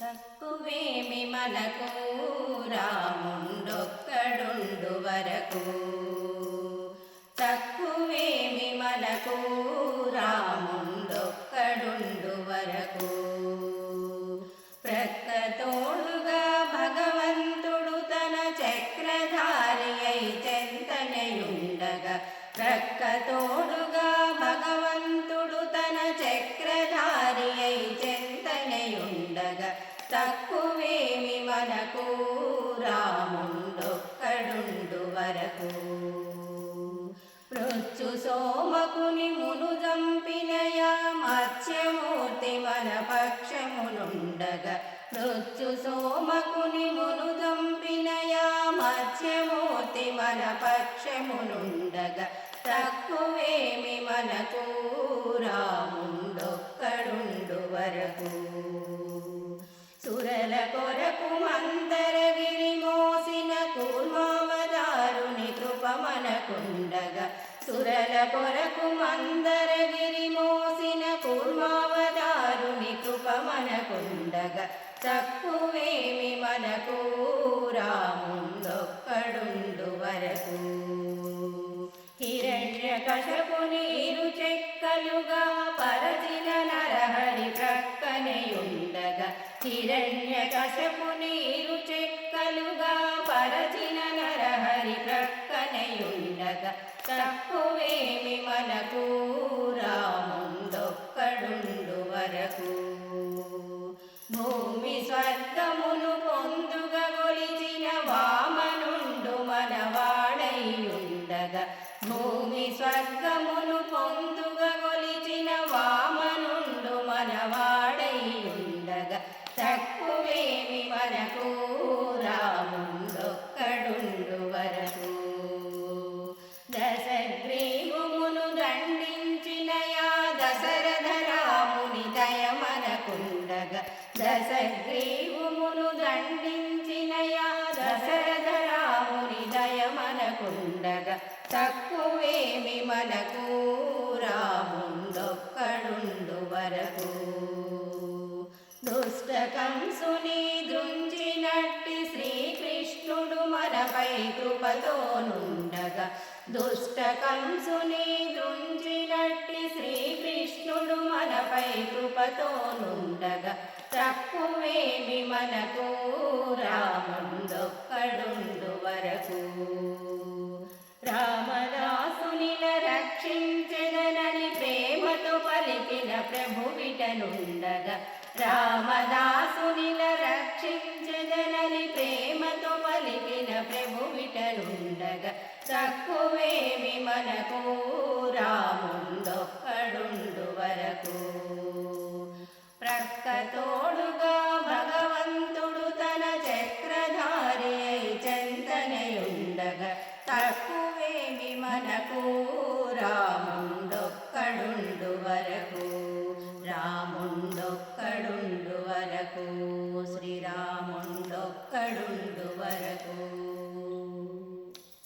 తక్కువేమి మనకు? రాముండొక్కడుండు వరకు. తక్కువేమి మనకు? రాముండొక్కడుండు వరకు. ప్రక్కతోడుగా భగవంతుడు తన చక్రధారి అయి చెంతనయుండగా ప్రక్కతోడు తక్కువేమి మనకు? రాముండొక్కడుండు వరకు. మృత్యు సోమకుని మును జంపినయా? మత్స్యమూర్తి మన పక్షమునుండగా. మృత్యు సోమకుని మును జంపినయా? మత్స్యమూర్తి మన పక్షమునుండగా. తక్కువేమి మనకు? రాముండొక్కడుండు ఉండగా సురల కొరకు మందరగిరి మోసిన కూర్మావదారుని కృప మనకుండగా. తక్కువేమి మనకు రాముందొక్కడుండు వరకు. హిరణ్య కశపు నీరు చెక్కలుగా పరచిన నరహరి ప్రక్కనయుండగా. హిరణ్య కశపు నీరు చెక్కలుగా పరచిన నరహరి ప్రక్కనయుండగా. తక్కువేమి మనకు రాము. దశగ్రీవుమును దండించిన దశరథరాముని దశరథ దయ మనకుండగా. తక్కువేమి మనకు రాముందొక్కడుండు వరకు. దుష్ట కంసుని దృంచినట్టి శ్రీకృష్ణుడు మనపై కృపతోనుండగా. దుష్ట కంసుని దృంచినట్టి శ్రీకృష్ణుడు మనపై కృపతోనుండగా తక్కువేమి మనకు రాముండొక్కడుండు వరకు. రామదాసునిల రక్షించదనని ప్రేమతో పలికిన ప్రభు విటనుండగా రామదాసునిల రక్షించదనని ప్రేమతో పలికిన ప్రభు విటనుండగా తక్కువేమి మనకు రా మనకు రాముండొక్కడుండు వరకు రాముండొక్కడుండు వరకు శ్రీరాముండొక్కడు